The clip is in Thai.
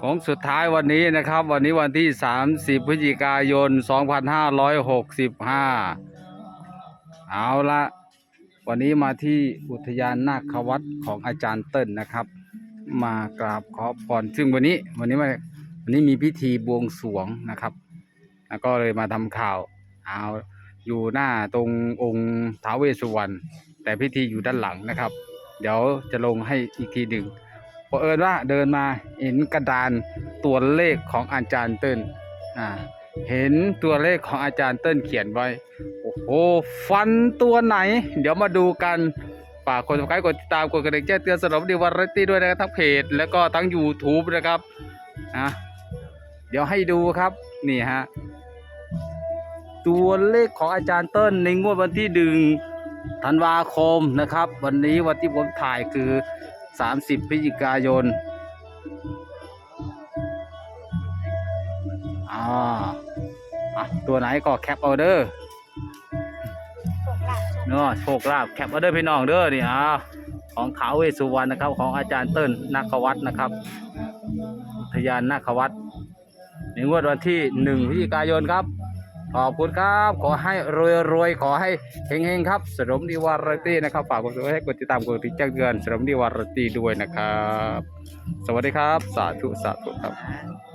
ของสุดท้ายวันนี้นะครับ วันนี้วันที่ 30 พฤศจิกายน 2565 เอาละวันนี้มาที่อุทยานนาควัดของอาจารย์เติ้ลนะครับ มากราบขอพรซึ่งวันนี้วันนี้มาวันนี้มีพิธีบวงสรวงนะครับ แล้วก็เลยมาทำข่าวเอาอยู่หน้าตรงองค์ท้าวเวสสุวรรณแต่พิธีอยู่ด้านหลังนะครับ เดี๋ยวจะลงให้อีกทีหนึ่ง พอเอิญว่าเดินมาเห็นกระดานตัวเลขของอาจารย์เติ้ลอ่าเห็นตัวเลขของอาจารย์เติ้ลเขียนไว้ โอ้โห ฟันตัวไหน เดี๋ยวมาดูกันฝากคนสมัครกดติดตามกดกระดิ่งแจ้งเตือนสำหรับดีวาไรตี้ด้วยนะครับทั้งเพจ แล้วก็ทั้ง YouTube นะครับนะเดี๋ยวให้ดูครับ นี่ฮะ ตัวเลขของอาจารย์เติ้ลในงวดวันที่ดึงธันวาคมนะครับ วันนี้วันที่ผมถ่ายคือ 30พฤศจิกายนอ่าอะตัวไหนก็แคปเอาเดอร์เนาะโชคลาภแคปเอาเดอร์พี่น้องเด้อนี่อ่าของท้าวเวสสุวรรณนะครับ ของอาจารย์เติ้ลนาควัฒน์นะครับอุทยานนาควัฒน์ในงวดวันที่หนึ่งพฤศจิกายนครับ ขอบคุณครับ ขอให้รวยรวยๆขอให้เฮงๆครับสรมดีวารตี้นะครับ ฝากกดให้กดติดตามกดติดแจ้งเตือนสรมดีวารตี้ด้วยนะครับ สวัสดีครับ สาธุสาธุครับ